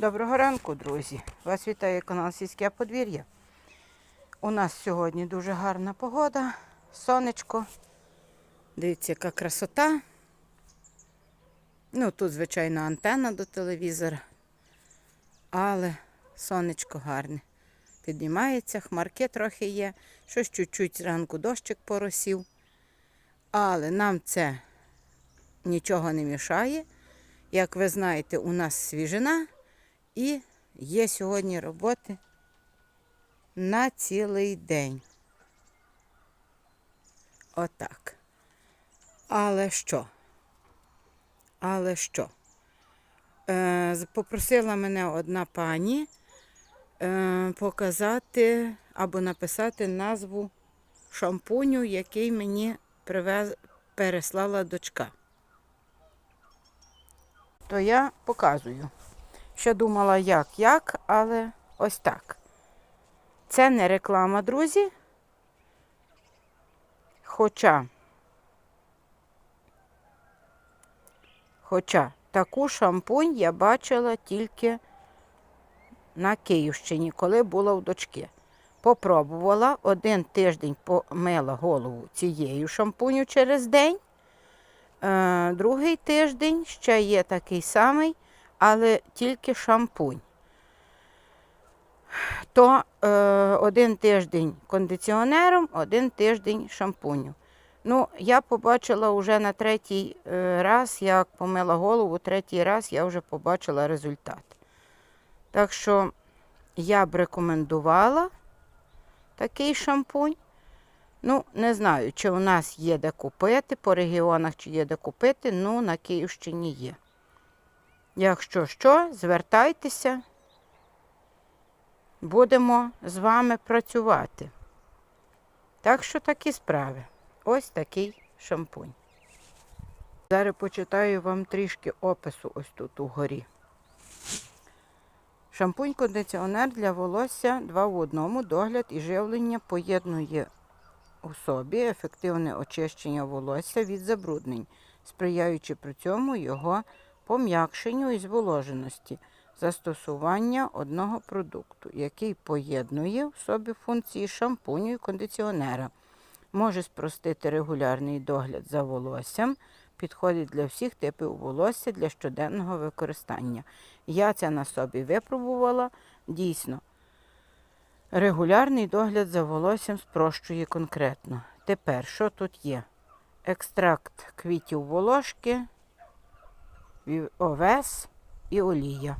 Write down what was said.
Доброго ранку, друзі! Вас вітає канал Сільське подвір'я. У нас сьогодні дуже гарна погода, сонечко. Дивіться, яка красота. Ну, тут, звичайно, антенна до телевізора, але сонечко гарне. Піднімається, хмарки трохи є, щось чуть-чуть зранку дощик поросів. Але нам це нічого не мішає. Як ви знаєте, у нас свіжина і є сьогодні роботи на цілий день. Отак. Але що? Але що? Е, попросила мене одна пані е, показати або написати назву шампуню, який мені привез, переслала дочка. То я показую. Ще думала, як, як, але ось так. Це не реклама, друзі. Хоча, хоча таку шампунь я бачила тільки на Київщині, коли була у дочки. Попробувала, один тиждень помила голову цією шампуню через день. Е, другий тиждень ще є такий самий, але тільки шампунь. То е, один тиждень кондиціонером, один тиждень шампуню. Ну, я побачила вже на третій е, раз, як помила голову, третій раз я вже побачила результат. Так що я б рекомендувала такий шампунь. Ну, не знаю, чи у нас є де купити, по регіонах чи є де купити, ну на Київщині є. Якщо що, звертайтеся, будемо з вами працювати. Так що такі справи. Ось такий шампунь. Зараз почитаю вам трішки опису ось тут угорі. Шампунь-кондиціонер для волосся 2 в одному, догляд і живлення поєднує у собі ефективне очищення волосся від забруднень, сприяючи при цьому його пом'якшенню і зволоженості, застосування одного продукту, який поєднує в собі функції шампуню і кондиціонера, може спростити регулярний догляд за волоссям, підходить для всіх типів волосся для щоденного використання. Я це на собі випробувала дійсно. Регулярний догляд за волоссям спрощує конкретно. Тепер, що тут є? Екстракт квітів волошки, овес і олія.